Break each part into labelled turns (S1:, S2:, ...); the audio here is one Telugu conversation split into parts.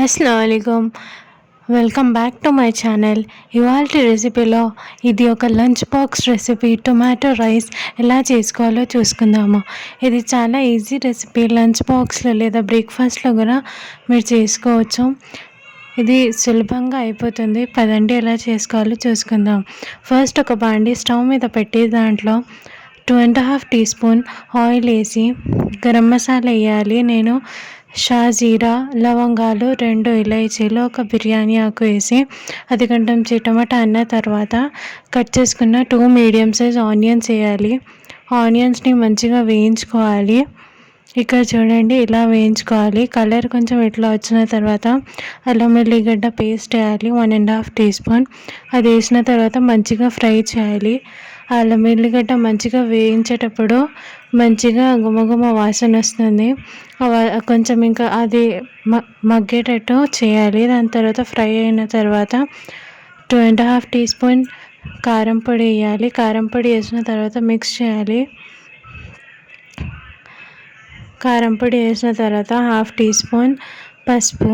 S1: అస్సలం welcome back to my channel ఇవాళ రెసిపీలో ఇది ఒక lunch box recipe tomato rice ఎలా చేసుకోవాలో చూసుకుందాము. ఇది చాలా ఈజీ రెసిపీ లంచ్ బాక్స్లో లేదా బ్రేక్ఫాస్ట్లో కూడా మీరు చేసుకోవచ్చు. ఇది సులభంగా అయిపోతుంది. పదండి ఎలా చేసుకోవాలో చూసుకుందాం. ఫస్ట్ ఒక బాండి స్టవ్ మీద పెట్టి దాంట్లో two and half teaspoon oil వేసి గరం మసాలా వేయాలి. నేను షాజీరా లవంగాలు రెండు ఇలైచీలు ఒక బిర్యానీ ఆకు వేసి అది కొంచెం టమాటా అన్న తర్వాత కట్ చేసుకున్న టూ మీడియం సైజ్ ఆనియన్స్ వేయాలి. ఆనియన్స్ని మంచిగా వేయించుకోవాలి. ఇక్కడ చూడండి ఇలా వేయించుకోవాలి. కలర్ కొంచెం ఇట్లా వచ్చిన తర్వాత అల్లం వెల్లిగడ్డ పేస్ట్ వేయాలి. One and half teaspoon అది వేసిన తర్వాత మంచిగా ఫ్రై చేయాలి. అల్లం ఎల్లిగడ్డ మంచిగా వేయించేటప్పుడు మంచిగా గుమగుమ వాసన వస్తుంది. కొంచెం ఇంకా అది మగ్గేటట్టు చేయాలి. దాని తర్వాత ఫ్రై అయిన తర్వాత two and half teaspoon కారం పొడి వేయాలి. కారం పొడి వేసిన తర్వాత మిక్స్ చేయాలి. కారం పొడి వేసిన తర్వాత హాఫ్ టీ స్పూన్ పసుపు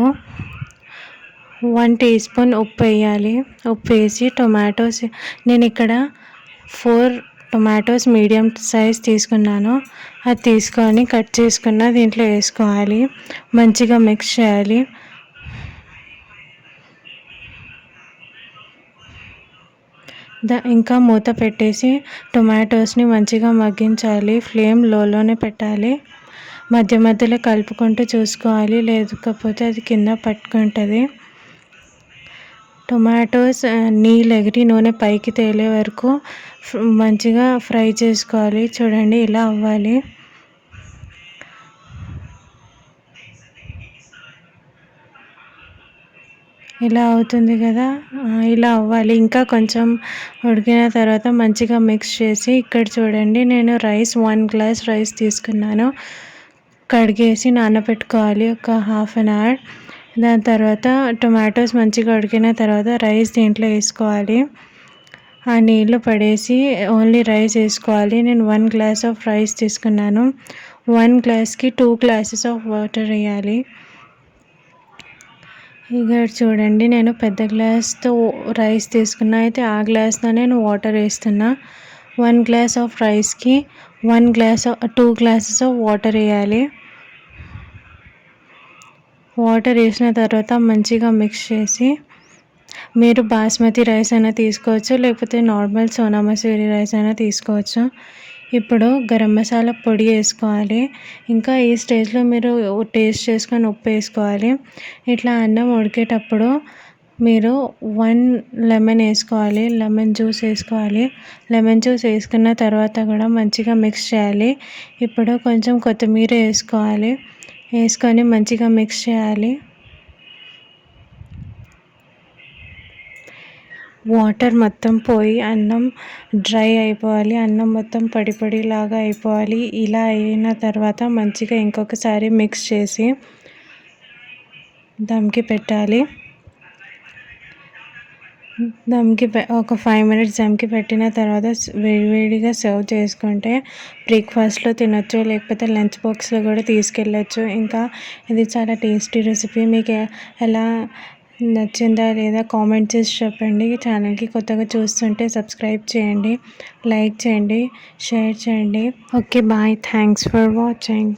S1: వన్ టీ స్పూన్ ఉప్పు వేయాలి. ఉప్పు వేసి టొమాటోస్ నేను ఇక్కడ ఫోర్ టొమాటోస్ మీడియం సైజ్ తీసుకున్నాను. అది తీసుకొని కట్ చేసుకున్న దీంట్లో వేసుకోవాలి. మంచిగా మిక్స్ చేయాలి. ద ఇంకా మూత పెట్టేసి టొమాటోస్ని మంచిగా మగ్గించాలి. ఫ్లేమ్ లోలోనే పెట్టాలి. మధ్య మధ్యలో కలుపుకుంటూ చూసుకోవాలి. లేకపోతే అది కింద పట్టుకుంటుంది. టొమాటోస్ నీళ్ళు ఎగిరి నూనె పైకి తేలే వరకు మంచిగా ఫ్రై చేసుకోవాలి. చూడండి ఇలా అవ్వాలి. ఇలా అవుతుంది కదా? ఇలా అవ్వాలి. ఇంకా కొంచెం ఉడికిన తర్వాత మంచిగా మిక్స్ చేసి ఇక్కడ చూడండి నేను రైస్ వన్ గ్లాస్ రైస్ తీసుకున్నాను. కడిగేసి నానబెట్టుకోవాలి ఒక హాఫ్ అన్ అవర్. దాని తర్వాత టొమాటోస్ మంచిగా ఉడికిన తర్వాత రైస్ దీంట్లో వేసుకోవాలి. ఆ నీళ్ళు పడేసి ఓన్లీ రైస్ వేసుకోవాలి. నేను వన్ గ్లాస్ ఆఫ్ రైస్ తీసుకున్నాను. వన్ గ్లాస్కి టూ గ్లాసెస్ ఆఫ్ వాటర్ వేయాలి. ఇక చూడండి నేను పెద్ద గ్లాస్తో రైస్ తీసుకున్నా. అయితే ఆ గ్లాస్తో నేను వాటర్ వేస్తున్నా. వన్ గ్లాస్ ఆఫ్ రైస్కి one glass two glasses of water వేయాలి. వాటర్ వేసిన తర్వాత మంచిగా మిక్స్ చేసి మీరు బాస్మతి రైస్ అయినా తీసుకోవచ్చు లేకపోతే నార్మల్ సోనా మసూరి రైస్ అయినా తీసుకోవచ్చు. ఇప్పుడు గరం మసాలా పొడి వేసుకోవాలి. ఇంకా ఈ స్టేజ్లో మీరు టేస్ట్ చేసుకొని ఉప్పు వేసుకోవాలి. ఇట్లా అన్నం ఉడికేటప్పుడు మీరు వన్ లెమన్ వేసుకోవాలి. లెమన్ జ్యూస్ వేసుకోవాలి. లెమన్ జ్యూస్ వేసుకున్న తర్వాత కూడా మంచిగా మిక్స్ చేయాలి. ఇప్పుడు కొంచెం కొత్తిమీర వేసుకోవాలి. వేసుకొని మంచిగా మిక్స్ చేయాలి. వాటర్ మొత్తం పోయి అన్నం డ్రై అయిపోవాలి అన్నం మొత్తం పడిపడిలాగా అయిపోవాలి. ఇలా అయిన తర్వాత మంచిగా ఇంకొకసారి మిక్స్ చేసి దమ్కి పెట్టాలి. దమ్కి ఒక ఫైవ్ మినిట్స్ దమ్కి పెట్టిన తర్వాత వేడివేడిగా సర్వ్ చేసుకుంటే బ్రేక్ఫాస్ట్లో తినొచ్చు లేకపోతే లంచ్ బాక్స్లో కూడా తీసుకెళ్ళచ్చు. ఇంకా ఇది చాలా టేస్టీ రెసిపీ మీకు ఎలా నచ్చిందా లేదా కామెంట్ చేసి చెప్పండి. ఛానల్కి కొత్తగా చూస్తుంటే సబ్స్క్రైబ్ చేయండి లైక్ చేయండి షేర్ చేయండి. Okay bye thanks for watching